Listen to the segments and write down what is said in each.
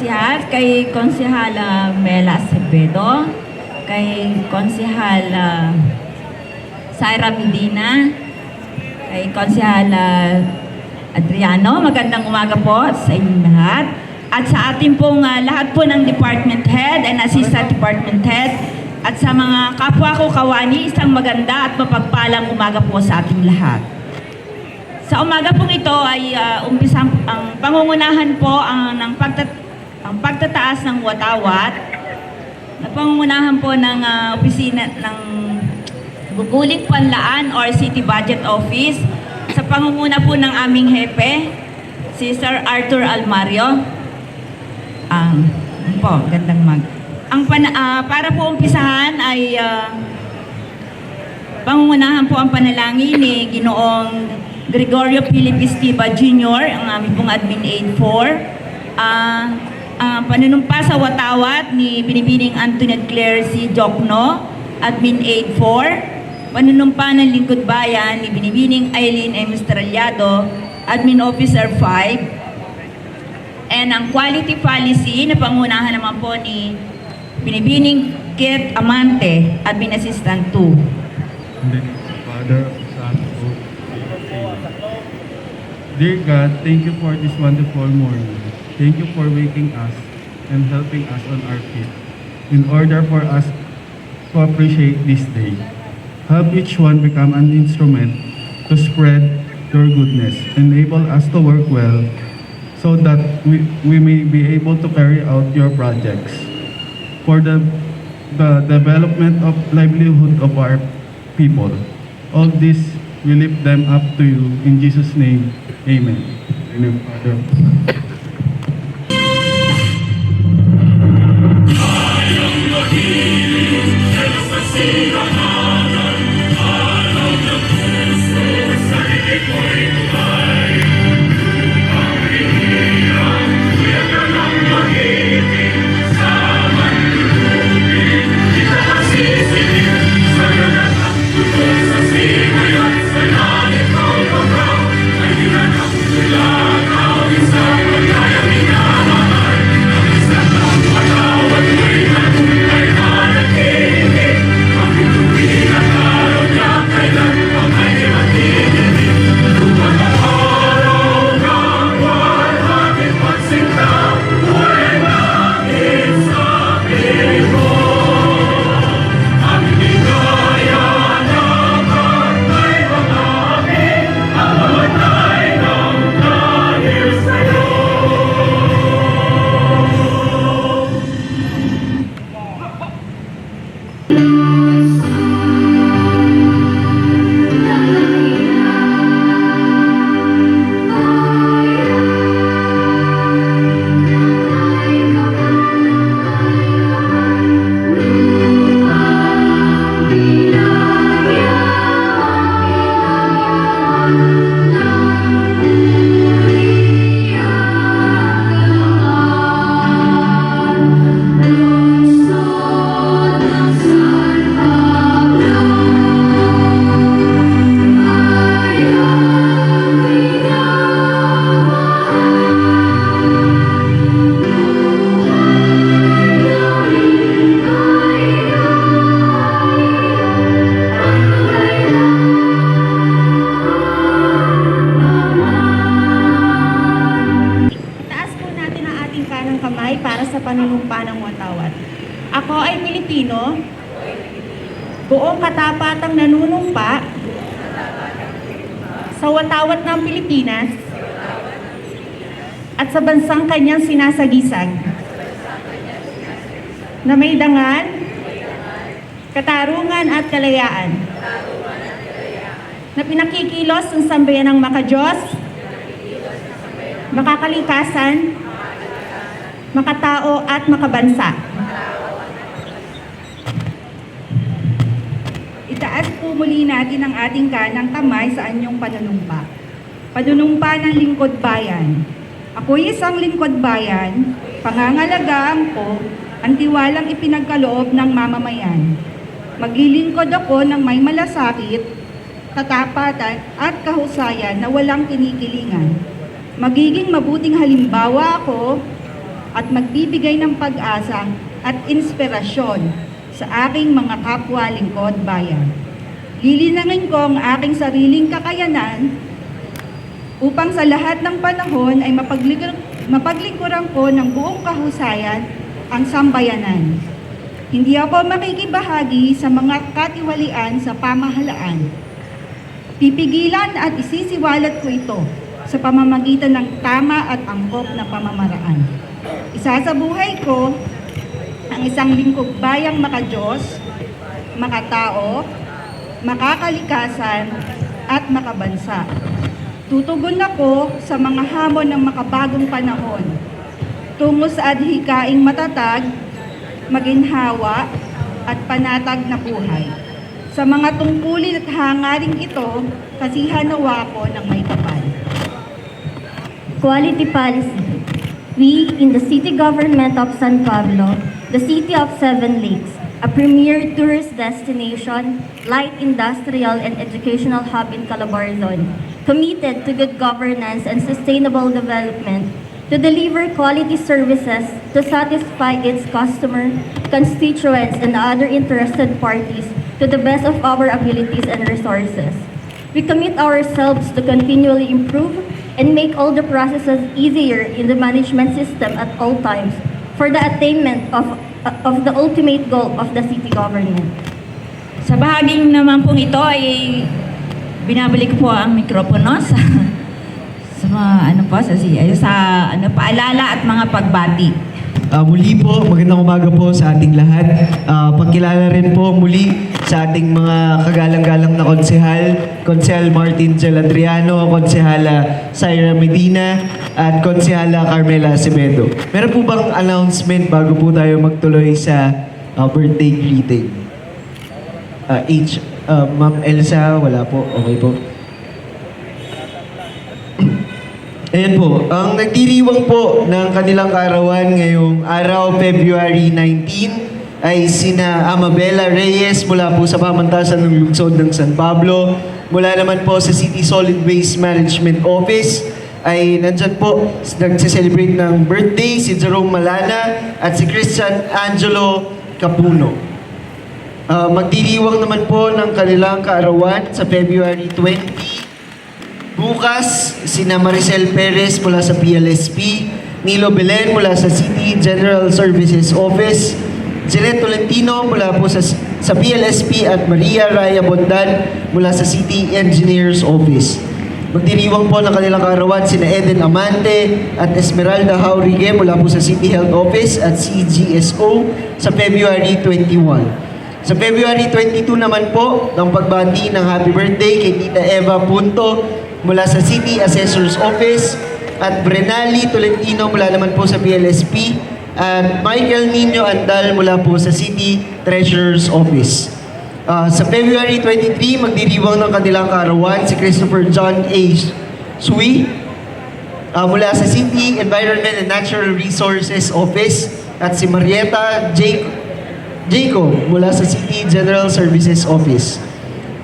konsihal, kay Konsihala Mela Acevedo, kay Konsihala Syra Medina, kay Konsihala Adriano. Magandang umaga po sa inyong lahat. At sa ating pong ah, lahat po ng department head and assistant department head at sa mga kapwa ko kawani, isang maganda at mapagpalang umaga po sa ating lahat. Sa umaga pong ito ay uh, umpisang ang pangungunahan po ang ng pagtat ang pagtataas ng watawat na pangungunahan po ng ah, opisina ng Guguling Panlaan or City Budget Office sa pangunguna po ng aming hepe si Sir Arthur Almario. Ang po, gandang mag. Ang pana- ah, para po umpisahan ay ah, Pangungunahan po ang panalangin ni Ginoong Gregorio Philip Estiva Jr., ang aming pong Admin Aid 4. Ah, ang panunumpa sa watawat ni Binibining Antoinette Claire C. Jokno, Admin Aid 4. Panunumpa ng Lingkod Bayan ni Binibining Eileen M. Estrellado, Admin Officer 5. And ang quality policy na pangunahan naman po ni Binibining Kit Amante, Admin Assistant 2. In the name of the Father, Son, Holy. Dear God, thank you for this wonderful morning. Thank you for waking us and helping us on our feet in order for us to appreciate this day. Help each one become an instrument to spread your goodness. Enable us to work well so that we, we may be able to carry out your projects. For the, the development of livelihood of our people. All this, we lift them up to you. In Jesus' name, Amen. In buong katapatang nanunumpa sa watawat ng Pilipinas at sa bansang kanyang sinasagisag na may dangan, katarungan at kalayaan na pinakikilos ng sambayan ng makajos, makakalikasan, makatao at makabansa. Itaas po muli natin ang ating kanang kamay sa anyong panunumpa. Panunumpa ng lingkod bayan. Ako'y isang lingkod bayan, pangangalagaan ko ang tiwalang ipinagkaloob ng mamamayan. Maglilingkod ako ng may malasakit, katapatan at kahusayan na walang kinikilingan. Magiging mabuting halimbawa ako at magbibigay ng pag-asa at inspirasyon sa aking mga kapwa lingkod bayan. Lilinangin ko ang aking sariling kakayanan upang sa lahat ng panahon ay mapaglingkuran ko ng buong kahusayan ang sambayanan. Hindi ako makikibahagi sa mga katiwalian sa pamahalaan. Pipigilan at isisiwalat ko ito sa pamamagitan ng tama at angkop na pamamaraan. Isasabuhay ko ang isang lingkod bayang makajos, makatao, makakalikasan, at makabansa. Tutugon ako sa mga hamon ng makabagong panahon tungo sa adhikaing matatag, maginhawa, at panatag na buhay. Sa mga tungkulin at hangaring ito, kasihan nawa ko ng may kapal. Quality policy. We, in the city government of San Pablo, the city of Seven Lakes, a premier tourist destination, light industrial and educational hub in Calabarzon, committed to good governance and sustainable development, to deliver quality services to satisfy its customer, constituents, and other interested parties to the best of our abilities and resources. We commit ourselves to continually improve and make all the processes easier in the management system at all times for the attainment of, of the ultimate goal of the city government. Sa bahaging naman pong ito ay binabalik po ang mikropono sa sa mga ano po sa, sa ano paalala at mga pagbati. Ah, muli po, magandang umaga po sa ating lahat. Ah, pagkilala rin po muli sa ating mga kagalang-galang na konsehal, Konsehal Martin Geladriano, Konsehala Syra Medina, at Konsehala Carmela Acevedo. Meron po bang announcement bago po tayo magtuloy sa ah, birthday greeting? Ah, H, ah, Ma'am Elsa, wala po. Okay po. Ayan po, ang nagdiriwang po ng kanilang karawan ngayong araw, February 19, ay sina Amabella Reyes mula po sa pamantasan ng lungsod ng San Pablo. Mula naman po sa City Solid Waste Management Office ay nandyan po nagse-celebrate ng birthday si Jerome Malana at si Christian Angelo Capuno. Ah, magdiriwang naman po ng kanilang kaarawan sa February 20 Bukas, sina Maricel Perez mula sa PLSP, Nilo Belen mula sa City General Services Office, Jeanette Tolentino mula po sa, sa PLSP at Maria Raya Bondan mula sa City Engineers Office. Magdiriwang po ng kanilang karawan sina Eden Amante at Esmeralda Haurige mula po sa City Health Office at CGSO sa February 21. Sa February 22 naman po, ng pagbati ng happy birthday kay Tita Eva Punto mula sa City Assessor's Office at Brenali Tolentino mula naman po sa PLSP at Michael Nino Andal mula po sa City Treasurer's Office. Ah, sa February 23, magdiriwang ng kanilang karawan si Christopher John A. Sui Ah, mula sa City Environment and Natural Resources Office at si Marietta J. Jacob mula sa City General Services Office.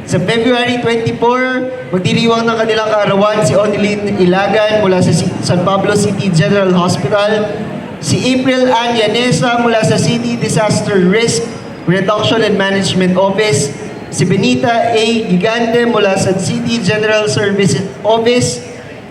Sa February 24, magdiriwang ng kanilang kaarawan si Onilin Ilagan mula sa San Pablo City General Hospital, si April Ann Yanesa mula sa City Disaster Risk Reduction and Management Office, si Benita A. Gigante mula sa City General Services Office,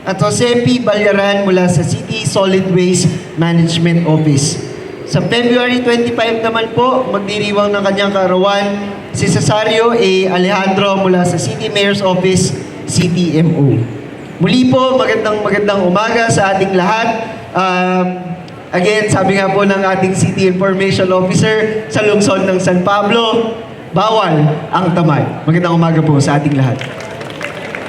at Jose P. Balyaran mula sa City Solid Waste Management Office. Sa February 25 naman po, magdiriwang ng kanyang karawan si Cesario A. Alejandro mula sa City Mayor's Office, CTMO. Muli po, magandang magandang umaga sa ating lahat. Um, again, sabi nga po ng ating City Information Officer sa lungsod ng San Pablo, bawal ang tamay. Magandang umaga po sa ating lahat.